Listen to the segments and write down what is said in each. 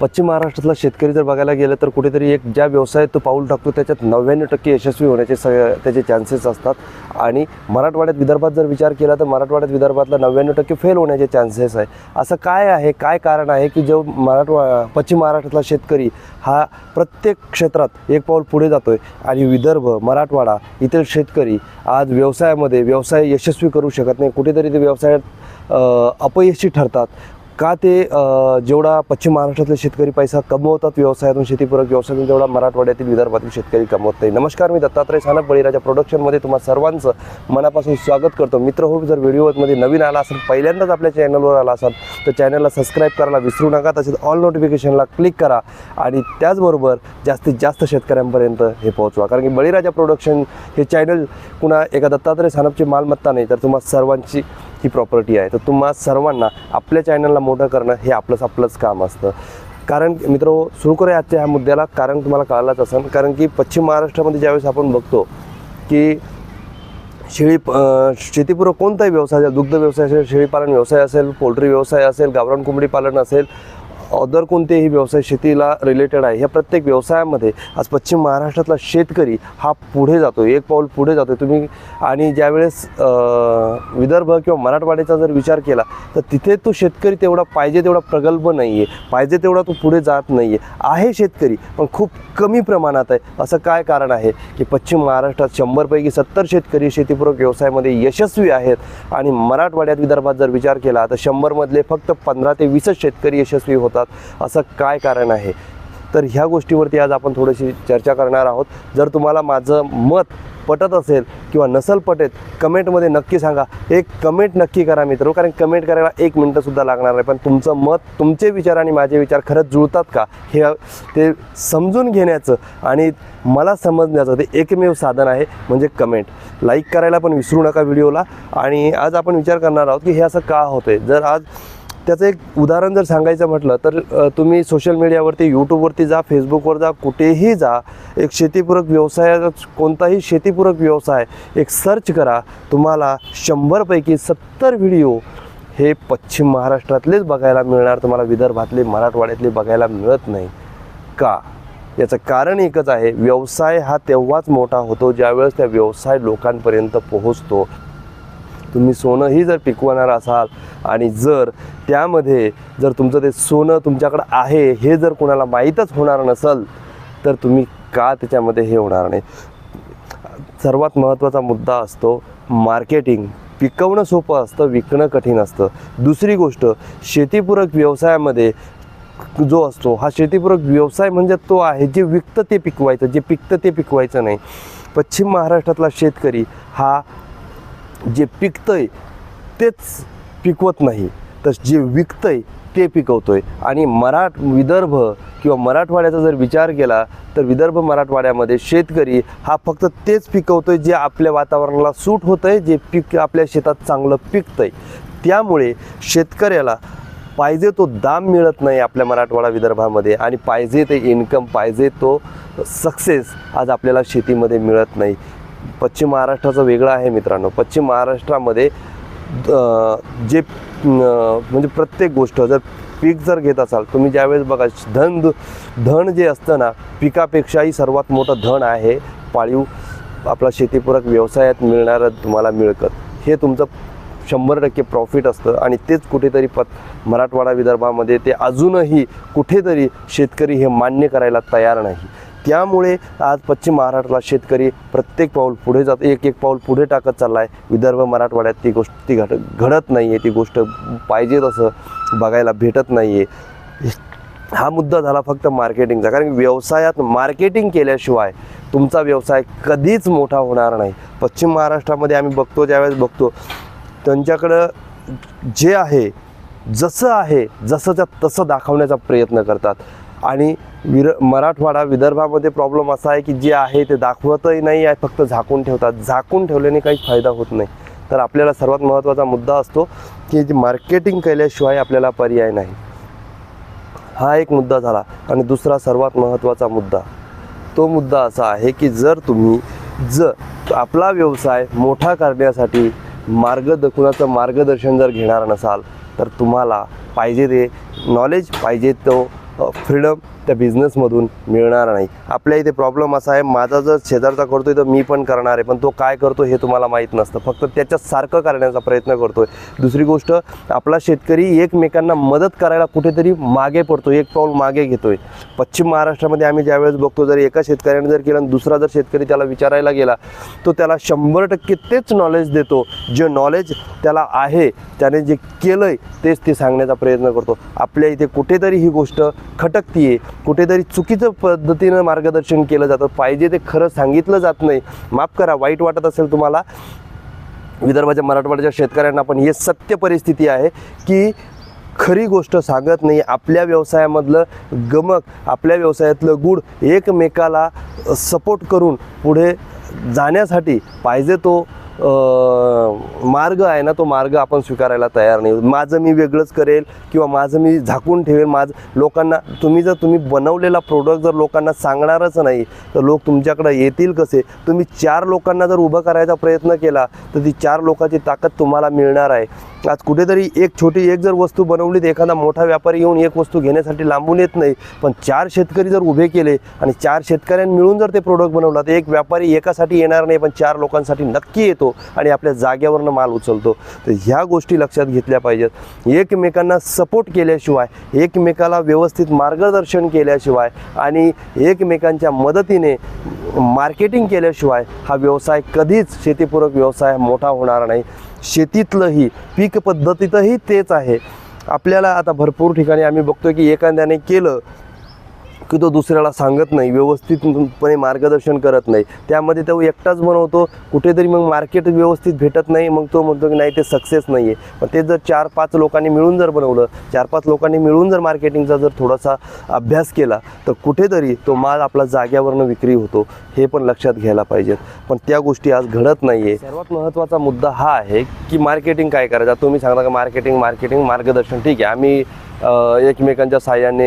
पश्चिम महाराष्ट्रातला शेतकरी जर बघायला गेलं तर कुठेतरी एक ज्या व्यवसायात तो पाऊल टाकतो त्याच्यात नव्याण्णव टक्के यशस्वी होण्याचे स त्याचे चान्सेस असतात. आणि मराठवाड्यात विदर्भात जर विचार केला तर मराठवाड्यात विदर्भातला नव्याण्णव टक्के फेल होण्याचे चान्सेस आहे. असं काय आहे काय कारण आहे की जो मराठवा पश्चिम महाराष्ट्रातला शेतकरी हा प्रत्येक क्षेत्रात एक पाऊल पुढे जातो आहे आणि विदर्भ मराठवाडा इथील शेतकरी आज व्यवसायामध्ये व्यवसाय यशस्वी करू शकत नाही. कुठेतरी ते व्यवसायात अपयशी ठरतात. का ते जेवढा पश्चिम महाराष्ट्रातले शेतकरी पैसा कमवतात व्यवसायातून शेतीपूरक व्यवसायातून तेवढा मराठवाड्यातील विदर्भातील शेतकरी कमवत नाही. नमस्कार मी दत्तात्रय सानप बळीराजा प्रोडक्शनमध्ये तुम्हाला सर्वांचं मनापासून स्वागत करतो. मित्र हो जर व्हिडिओमध्ये नवीन आला असेल पहिल्यांदाच आपल्या चॅनलवर आला असाल तर चॅनलला सबस्क्राईब करायला विसरू नका. तसेच ऑल नोटिफिकेशनला क्लिक करा आणि त्याचबरोबर जास्तीत जास्त शेतकऱ्यांपर्यंत हे पोहोचवा. कारण की बळीराजा प्रोडक्शन हे चॅनल कुणा एका दत्तात्रय सानपची मालमत्ता नाही तर तुम्हाला सर्वांची ही प्रॉपर्टी आहे. तर तुम्हा सर्वांना आपल्या चॅनलला मोठं करणं हे आपलंच आपलंच काम असतं. कारण मित्र सुरू करूया आजच्या ह्या मुद्द्याला. कारण तुम्हाला कळालंच असेल. कारण की पश्चिम महाराष्ट्रामध्ये ज्यावेळेस आपण बघतो की शेळी शेतीपूर्वक शेतीपूरक कोणताही व्यवसाय दुग्ध व्यवसाय असेल शेळीपालन व्यवसाय असेल पोल्ट्री व्यवसाय असेल गावरान कोंबडी पालन असेल अदर कोणतेही व्यवसाय शेतीला रिलेटेड आहे. ह्या प्रत्येक व्यवसायामध्ये आज पश्चिम महाराष्ट्रातला शेतकरी हा पुढे जातो एक पाऊल पुढे जातो तुम्ही आणि ज्यावेळेस विदर्भ किंवा मराठवाड्याचा जर विचार केला तर तिथे तो शेतकरी तेवढा पाहिजे तेवढा प्रगल्भ नाही आहे पाहिजे तेवढा तो पुढे जात नाही आहे आहे शेतकरी पण खूप कमी प्रमाणात आहे. असं काय कारण आहे की पश्चिम महाराष्ट्रात शंभरपैकी सत्तर शेतकरी शेतीपूरक व्यवसायामध्ये यशस्वी आहेत आणि मराठवाड्यात विदर्भात जर विचार केला तर शंभरमधले फक्त पंधरा ते वीसच शेतकरी यशस्वी करतात? असं काय कारण आहे? तर ह्या गोष्टीवरती आज आपण थोडीशी चर्चा करणार आहोत. जर तुम्हाला माझं मत पटत असेल किंवा नसल पटेल कमेंटमध्ये नक्की सांगा. एक कमेंट नक्की करा मित्र कारण कमेंट करायला एक मिनटंसुद्धा लागणार आहे पण तुमचं मत तुमचे विचार आणि माझे विचार खरंच जुळतात का? हे ते समजून घेण्याचं आणि मला समजण्याचं ते एकमेव साधन आहे म्हणजे कमेंट. लाईक करायला पण विसरू नका व्हिडिओला. आणि आज आपण विचार करणार आहोत की हे असं का होतं आहे जर आज त्याचं एक उदाहरण जर सांगायचं म्हटलं तर तुम्ही सोशल मीडियावरती यूट्यूबवरती जा फेसबुकवर जा कुठेही जा एक शेतीपूरक व्यवसाय कोणताही शेतीपूरक व्यवसाय एक सर्च करा. तुम्हाला शंभरपैकी सत्तर व्हिडिओ हे पश्चिम महाराष्ट्रातलेच बघायला मिळणार. तुम्हाला विदर्भातले मराठवाड्यातले बघायला मिळत नाही. का? याचं कारण एकच आहे व्यवसाय हा तेव्हाच मोठा होतो ज्यावेळेस त्या व्यवसाय लोकांपर्यंत पोहोचतो. तुम्ही सोनंही जर पिकवणार असाल आणि जर त्यामध्ये जर तुमचं ते सोनं तुमच्याकडं आहे हे जर कोणाला माहीतच होणार नसेल तर तुम्ही का त्याच्यामध्ये हे होणार नाही? सर्वात महत्त्वाचा मुद्दा असतो मार्केटिंग. पिकवणं सोपं असतं विकणं कठीण असतं. दुसरी गोष्ट शेतीपूरक व्यवसायामध्ये जो असतो हा शेतीपूरक व्यवसाय म्हणजे तो आहे जे विकतं ते पिकवायचं जे पिकतं ते पिकवायचं नाही. पश्चिम महाराष्ट्रातला शेतकरी हा जे पिकतंय तेच पिकवत नाही. तर जे विकतंय ते पिकवतोय. आणि मराठ विदर्भ किंवा मराठवाड्याचा जर विचार केला तर विदर्भ मराठवाड्यामध्ये शेतकरी हा फक्त तेच पिकवतोय जे आपल्या वातावरणाला सूट होतं आहे जे पीक आपल्या शेतात चांगलं पिकतंय. त्यामुळे शेतकऱ्याला पाहिजे तो दाम मिळत नाही आपल्या मराठवाडा विदर्भामध्ये आणि पाहिजे ते इन्कम पाहिजे तो सक्सेस आज आपल्याला शेतीमध्ये मिळत नाही. पश्चिम महाराष्ट्राचं वेगळं आहे मित्रांनो. पश्चिम महाराष्ट्रामध्ये जे म्हणजे प्रत्येक गोष्ट जर पीक जर घेत असाल तुम्ही ज्यावेळेस बघा धन धन जे असतं ना पिकापेक्षाही सर्वात मोठं धन आहे पाळीव. आपला शेतीपूरक व्यवसायात मिळणारं तुम्हाला मिळकत हे तुमचं शंभर टक्के प्रॉफिट असतं आणि तेच कुठेतरी पत मराठवाडा विदर्भामध्ये ते अजूनही कुठेतरी शेतकरी हे मान्य करायला तयार नाही. त्यामुळे आज पश्चिम महाराष्ट्राला शेतकरी प्रत्येक पाऊल पुढे जात एक एक पाऊल पुढे टाकत चालला आहे विदर्भ मराठवाड्यात ती गोष्ट ती घड घडत नाही आहे ती गोष्ट पाहिजे तसं बघायला भेटत नाही आहे हा मुद्दा झाला फक्त मार्केटिंगचा. कारण व्यवसायात मार्केटिंग केल्याशिवाय तुमचा व्यवसाय कधीच मोठा होणार नाही. पश्चिम महाराष्ट्रामध्ये आम्ही बघतो ज्यावेळेस बघतो त्यांच्याकडं जे आहे जसं आहे जसंच्या तसं दाखवण्याचा प्रयत्न करतात. आणि विर मराठवाडा विदर्भामध्ये प्रॉब्लेम असा आहे की जे आहे ते दाखवतही नाही आहे फक्त झाकून ठेवतात. झाकून ठेवल्याने काही फायदा होत नाही. तर आपल्याला सर्वात महत्त्वाचा मुद्दा असतो की जे मार्केटिंग केल्याशिवाय आपल्याला पर्याय नाही. हा एक मुद्दा झाला. आणि दुसरा सर्वात महत्त्वाचा मुद्दा. तो मुद्दा असा आहे की जर तुम्ही जर आपला व्यवसाय मोठा करण्यासाठी मार्गदर्शनाचं मार्गदर्शन जर घेणार नसाल तर तुम्हाला पाहिजे ते नॉलेज पाहिजे तो फ्रीडम त्या बिझनेसमधून मिळणार नाही. आपल्या इथे प्रॉब्लेम असा आहे माझा जर शेजारचा करतो आहे तर मी पण करणार आहे पण तो काय करतो हे तुम्हाला माहीत नसतं. फक्त त्याच्यासारखं करण्याचा प्रयत्न करतो आहे दुसरी गोष्ट आपला शेतकरी एकमेकांना मदत करायला कुठेतरी मागे पडतो एक पाऊल मागे घेतो आहे पश्चिम महाराष्ट्रामध्ये आम्ही ज्यावेळेस बघतो जर एका शेतकऱ्याने जर केलं आणि दुसरा जर शेतकरी त्याला विचारायला गेला तो त्याला शंभर टक्के तेच नॉलेज देतो. जे नॉलेज त्याला आहे त्याने जे केलं आहे तेच ते सांगण्याचा प्रयत्न करतो. आपल्या इथे कुठेतरी ही गोष्ट खटकतीये. कुठेतरी चुकीचं पद्धतीनं मार्गदर्शन केलं जातं. पाहिजे ते खरं सांगितलं जात नाही. माफ करा वाईट वाटत असेल तुम्हाला. विदर्भाच्या मराठवाड्याच्या शेतकऱ्यांना पण हे सत्य परिस्थिती आहे की खरी गोष्ट सांगत नाही. आपल्या व्यवसायामधलं गमक आपल्या व्यवसायातलं गुड एकमेकाला सपोर्ट करून पुढे जाण्यासाठी पाहिजे तो मार्ग आहे ना तो मार्ग आपण स्वीकारायला तयार नाही. माझं मी वेगळंच करेल किंवा माझं मी झाकून ठेवेल. माझं लोकांना तुम्ही जर तुम्ही बनवलेला प्रोडक्ट जर लोकांना सांगणारच नाही तर लोक तुमच्याकडे येतील कसे? तुम्ही चार लोकांना जर उभं करायचा प्रयत्न केला तर ती चार लोकांची ताकद तुम्हाला मिळणार आहे. आज कुठेतरी एक छोटी एक जर वस्तू बनवली तर एखादा मोठा व्यापारी येऊन एक वस्तू घेण्यासाठी लांबून येत नाही. पण चार शेतकरी जर उभे केले आणि चार शेतकऱ्यांनी मिळून जर ते प्रोडक्ट बनवला तर एक व्यापारी एकासाठी येणार नाही पण चार लोकांसाठी नक्की येतो आणि आपल्या जाग्यावरनं माल उचलतो. तर ह्या गोष्टी लक्षात घेतल्या पाहिजेत. एकमेकांना सपोर्ट केल्याशिवाय एकमेकाला व्यवस्थित मार्गदर्शन केल्याशिवाय आणि एकमेकांच्या मदतीने मार्केटिंग केल्याशिवाय हा व्यवसाय कधीच शेतीपूरक व्यवसाय मोठा होणार नाही. शेतीतलंही पीक पद्धतीतही तेच आहे. आपल्याला आता भरपूर ठिकाणी आम्ही बघतो की एखाद्याने केलं की तो दुसऱ्याला सांगत नाही व्यवस्थितपणे मार्गदर्शन करत नाही. त्यामध्ये तो एकटाच बनवतो कुठेतरी मग मार्केट व्यवस्थित भेटत नाही मग तो म्हणतो की नाही ते सक्सेस नाही आहे पण ते जर चार पाच लोकांनी मिळून जर बनवलं चार पाच लोकांनी मिळून जर मार्केटिंगचा जर थोडासा अभ्यास केला तर कुठेतरी तो माल आपला जाग्यावरनं विक्री होतो. हे पण लक्षात घ्यायला पाहिजेत. पण त्या गोष्टी आज घडत नाही आहे सर्वात महत्त्वाचा मुद्दा हा आहे की मार्केटिंग काय करायचं? तुम्ही सांगता का मार्केटिंग मार्केटिंग मार्गदर्शन? ठीक आहे. आम्ही एकमेकांच्या साह्याने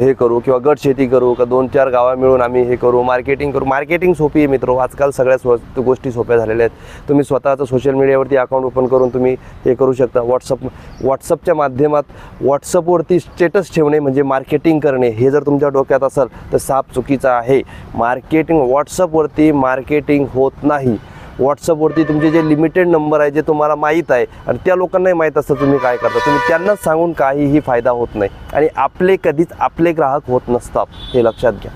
हे करू किंवा गट शेती करू का दोन चार गावा मिळून आम्ही हे करू मार्केटिंग करू. मार्केटिंग सोपी आहे मित्र. आजकाल सगळ्या स्व गोष्टी सोप्या झालेल्या आहेत. तुम्ही स्वतःचं सोशल मीडियावरती अकाउंट ओपन करून तुम्ही हे करू शकता. व्हॉट्सअप व्हॉट्सअपच्या माध्यमात व्हॉट्सअपवरती स्टेटस ठेवणे म्हणजे मार्केटिंग करणे. हे जर तुमच्या डोक्यात असेल तर साप चुकीचं आहे. मार्केटिंग व्हॉट्सअपवरती मार्केटिंग होत नाही. व्हॉट्सअपवरती तुमचे जे लिमिटेड नंबर आहे जे तुम्हाला माहीत आहे आणि त्या लोकांनाही माहीत असतं तुम्ही काय करता. तुम्ही त्यांनाच सांगून काहीही फायदा होत नाही. आणि आपले कधीच आपले ग्राहक होत नसतात हे लक्षात घ्या.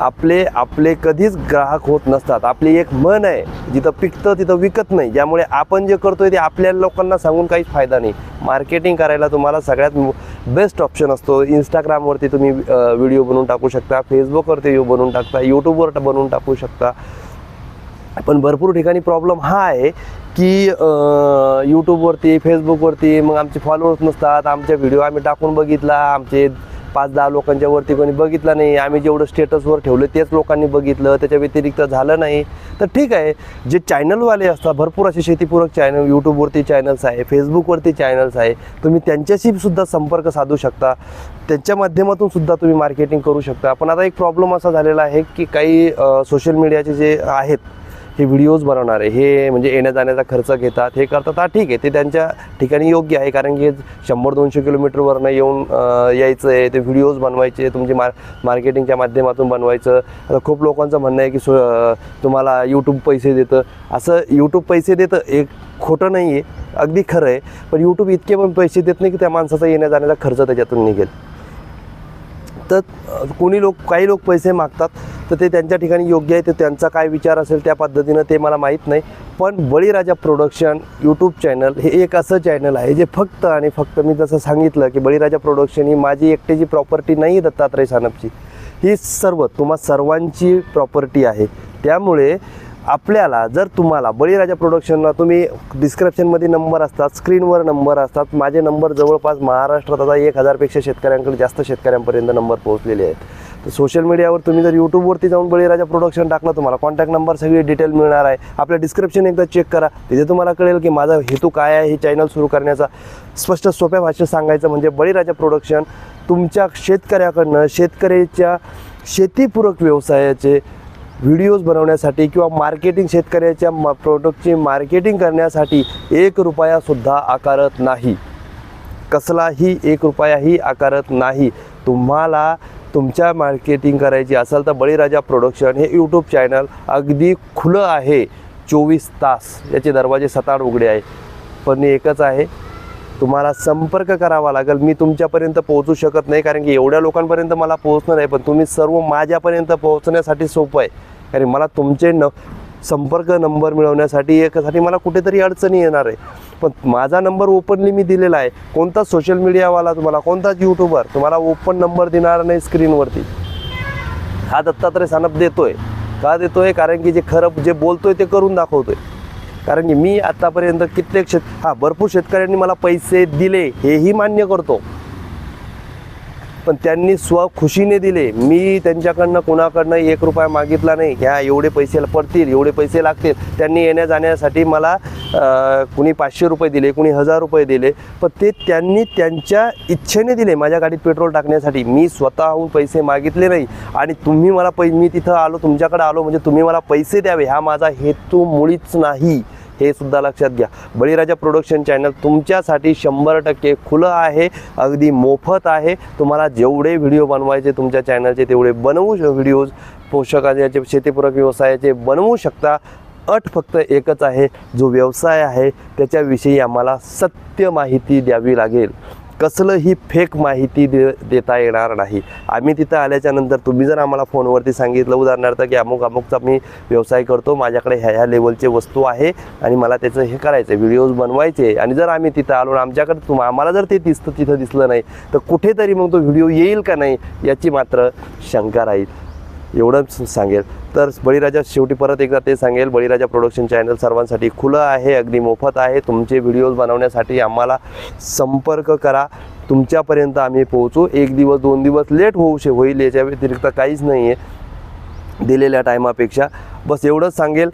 आपले आपले कधीच ग्राहक होत नसतात. आपली एक मन आहे जिथं पिकतं तिथं विकत नाही. ज्यामुळे आपण जे करतोय ते आपल्या लोकांना सांगून काहीच फायदा नाही. मार्केटिंग करायला तुम्हाला सगळ्यात बेस्ट ऑप्शन असतो. इंस्टाग्रामवरती तुम्ही व्हिडिओ बनवून टाकू शकता. फेसबुकवरती व्हिडिओ बनवून टाकता. यूट्यूबवर बनवून टाकू शकता. पण भरपूर ठिकाणी प्रॉब्लेम हा आहे की यूट्यूबवरती फेसबुकवरती मग आमचे फॉलोअर्स नसतात. आमच्या व्हिडिओ आम्ही टाकून बघितला. आमचे पाच दहा लोकांच्या वरती कोणी बघितला नाही. आम्ही जेवढं स्टेटसवर ठेवलं तेच लोकांनी बघितलं. त्याच्या व्यतिरिक्त झालं नाही. तर ठीक आहे. जे चॅनलवाले असतात भरपूर असे शेतीपूरक चॅनल यूट्यूबवरती चॅनल्स आहे फेसबुकवरती चॅनल्स आहे तुम्ही त्यांच्याशी सुद्धा संपर्क साधू शकता. त्यांच्या माध्यमातून सुद्धा तुम्ही मार्केटिंग करू शकता. पण आता एक प्रॉब्लेम असा झालेला आहे की काही सोशल मीडियाचे जे आहेत हे व्हिडिओज बनवणारे हे म्हणजे येण्या जाण्याचा खर्च घेतात हे करतात. हा ठीक आहे. ते त्यांच्या ठिकाणी योग्य आहे. कारण की शंभर दोनशे किलोमीटरवरनं येऊन यायचं आहे. ते व्हिडिओज बनवायचे तुमचे मार मार्केटिंगच्या माध्यमातून बनवायचं. आता खूप लोकांचं म्हणणं आहे की सो तुम्हाला यूट्यूब पैसे देतं. असं यूट्यूब पैसे देतं एक खोटं नाही आहे अगदी खरं आहे. पण यूट्यूब इतके पण पैसे देत नाही की त्या माणसाचा येण्या जाण्याचा खर्च त्याच्यातून निघेल. तर कोणी लोक काही लोक पैसे मागतात तर ते त्यांच्या ठिकाणी योग्य आहे ते त्यांचा काय विचार असेल त्या पद्धतीनं ते मला माहीत नाही. पण बळीराजा प्रोडक्शन यूट्यूब चॅनल हे एक असं चॅनल आहे जे फक्त आणि फक्त मी जसं सांगितलं की बळीराजा प्रोडक्शन ही माझी एकट्याची प्रॉपर्टी नाही आहे दत्तात्रय सानपची. ही सर्व तुम्हा सर्वांची प्रॉपर्टी आहे. त्यामुळे आपल्याला जर तुम्हाला बळीराजा प्रोडक्शनला तुम्ही डिस्क्रिप्शनमध्ये नंबर असतात स्क्रीनवर नंबर असतात माझे नंबर जवळपास महाराष्ट्रात आता एक हजारपेक्षा शेतकऱ्यांकडे जास्त शेतकऱ्यांपर्यंत नंबर पोहोचलेले आहेत. तर सोशल मीडियावर तुम्ही जर यूट्यूबवरती जाऊन बळीराजा प्रोडक्शन टाकलं तुम्हाला कॉन्टॅक्ट नंबर सगळी डिटेल मिळणार आहे. आपलं डिस्क्रिप्शन एकदा चेक करा. तिथे तुम्हाला कळेल की माझा हेतू काय आहे हे चॅनल सुरू करण्याचा. स्पष्ट सोप्या भाषेत सांगायचं म्हणजे बळीराजा प्रोडक्शन तुमच्या शेतकऱ्याकडनं शेतकऱ्याच्या शेतीपूरक व्यवसायाचे व्हिडिओज बनवण्यासाठी किंवा मार्केटिंग शेतकऱ्याच्या म प्रोडक्टची मार्केटिंग करण्यासाठी एक रुपयासुद्धा आकारत नाही. कसलाही एक रुपयाही आकारत नाही. तुम्हाला तुमच्या मार्केटिंग करायची असेल तर बळीराजा प्रोडक्शन हे यूट्यूब चॅनल अगदी खुलं आहे. चोवीस तास. याचे दरवाजे सताड उघडे आहे. पण एकच आहे तुम्हाला संपर्क करावा लागेल. मी तुमच्यापर्यंत पोहोचू शकत नाही कारण की एवढ्या लोकांपर्यंत मला पोहोचणं नाही पण तुम्ही सर्व माझ्यापर्यंत पोहोचण्यासाठी सोपं आहे. कारण मला तुमचे न संपर्क नंबर मिळवण्यासाठी एकासाठी मला कुठेतरी अडचणी येणार आहे. पण माझा नंबर ओपनली मी दिलेला आहे. कोणताच सोशल मीडियावाला तुम्हाला कोणताच यूट्यूबर तुम्हाला ओपन नंबर देणार नाही स्क्रीनवरती हा दत्तात्रय सानप देतोय. का देतोय? कारण की जे खरं जे बोलतोय ते करून दाखवतोय. कारण की मी आतापर्यंत कित्येक शेत हा भरपूर शेतकऱ्यांनी मला पैसे दिले हेही मान्य करतो. पण त्यांनी स्वखुशीने दिले. मी त्यांच्याकडनं कुणाकडनं एक रुपया मागितला नाही. ह्या एवढे पैसे पडतील एवढे पैसे लागतील. त्यांनी येण्या जाण्यासाठी मला कुणी पाचशे रुपये दिले कुणी हजार रुपये दिले. पण ते त्यांनी त्यांच्या इच्छेने दिले माझ्या गाडीत पेट्रोल टाकण्यासाठी. मी स्वतःहून पैसे मागितले नाही. आणि तुम्ही मला पै मी तिथं आलो तुमच्याकडे आलो म्हणजे तुम्ही मला पैसे द्यावे. हा माझा हेतू मुळीच नाही. हे सुद्धा लक्षात घ्या. बळीराजा प्रोडक्शन चॅनल तुमच्यासाठी शंभर टक्के खुलं आहे. अगदी मोफत आहे. तुम्हाला जेवढे व्हिडिओ बनवायचे तुमच्या चॅनलचे तेवढे बनवू व्हिडिओज पोषकाचे शेतीपूरक व्यवसायाचे बनवू शकता. अट फक्त एकच आहे जो व्यवसाय आहे त्याच्याविषयी आम्हाला सत्य माहिती द्यावी लागेल. कसलंही फेक माहिती दे देता येणार नाही. आम्ही तिथं आल्याच्यानंतर तुम्ही जर आम्हाला फोनवरती सांगितलं उदाहरणार्थ की अमुक अमुकचा मी व्यवसाय करतो माझ्याकडे ह्या ह्या लेवलचे वस्तू आहे आणि मला त्याचं हे करायचं आहे व्हिडिओज बनवायचे आणि जर आम्ही तिथं आलो आणि आमच्याकडे तुम आम्हाला जर ते दिसतं तिथं दिसलं नाही तर कुठेतरी मग तो व्हिडिओ येईल का नाही याची मात्र शंका राहील. एवढंच सांगेल. तर बळीराजा शेवटी परत एकदा ते सांगेल बळीराजा प्रोडक्शन चॅनल सर्वांसाठी खुलं आहे अगदी मोफत आहे. तुमचे व्हिडिओज बनवण्यासाठी आम्हाला संपर्क करा. तुमच्यापर्यंत आम्ही पोहोचू. एक दिवस दोन दिवस लेट होऊ शे होईल याच्या व्यतिरिक्त काहीच नाही आहे दिलेल्या टायमापेक्षा बस एवढंच सांगेल.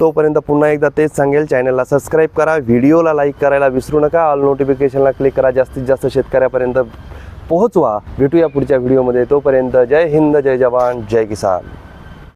तोपर्यंत पुन्हा एकदा तेच सांगेल. चॅनलला सबस्क्राईब करा. व्हिडिओला लाईक करायला विसरू नका. ऑल नोटिफिकेशनला क्लिक करा. जास्तीत जास्त शेतकऱ्यापर्यंत पोहोचवा. भेटूया पुढच्या व्हिडिओमध्ये तोपर्यंत जय हिंद जय जवान जय किसान.